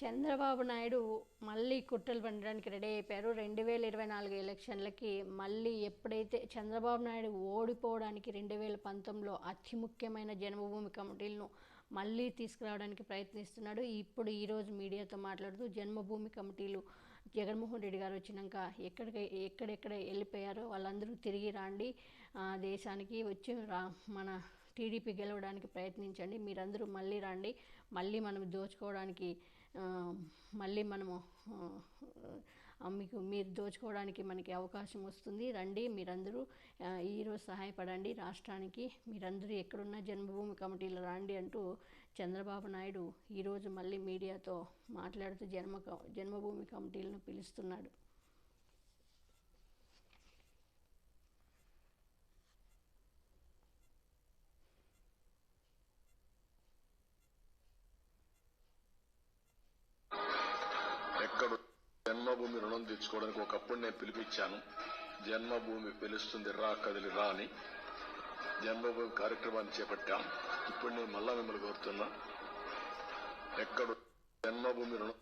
చంద్రబాబు నాయుడు మళ్ళీ కుట్రలు పండడానికి రెడీ అయిపోయారు. రెండు వేల ఇరవై నాలుగు ఎలక్షన్లకి మళ్ళీ ఎప్పుడైతే చంద్రబాబు నాయుడు ఓడిపోవడానికి రెండు వేల పంతొమ్మిదిలో అతి ముఖ్యమైన జన్మభూమి కమిటీలను మళ్ళీ తీసుకురావడానికి ప్రయత్నిస్తున్నాడు. ఇప్పుడు ఈరోజు మీడియాతో మాట్లాడుతూ జన్మభూమి కమిటీలు జగన్మోహన్ రెడ్డి గారు వచ్చినాక ఎక్కడికి ఎక్కడెక్కడ వెళ్ళిపోయారో వాళ్ళందరూ తిరిగి రాండి. ఆ, దేశానికి వచ్చి రా మన టీడీపీ గెలవడానికి ప్రయత్నించండి. మీరందరూ మళ్ళీ రండి. మళ్ళీ మనం దోచుకోవడానికి మళ్ళీ మనము మీకు మీరు దోచుకోవడానికి మనకి అవకాశం వస్తుంది. రండి మీరందరూ ఈరోజు సహాయపడండి. రాష్ట్రానికి మీరందరూ ఎక్కడున్న జన్మభూమి కమిటీలో రండి అంటూ చంద్రబాబు నాయుడు ఈరోజు మళ్ళీ మీడియాతో మాట్లాడుతూ జన్మ క- జన్మభూమి కమిటీలను పిలుస్తున్నాడు. ఎక్కడ జన్మభూమి రుణం తెచ్చుకోవడానికి ఒకప్పుడు నేను పిలిపించాను. జన్మభూమి పిలుస్తుంది రా కదిలి రా అని. జన్మభూమి కార్యక్రమాన్ని చేపట్టాం. ఇప్పుడు నేను మళ్ళా మిమ్మల్ని కోరుతున్నా. ఎక్కడ జన్మభూమి రుణం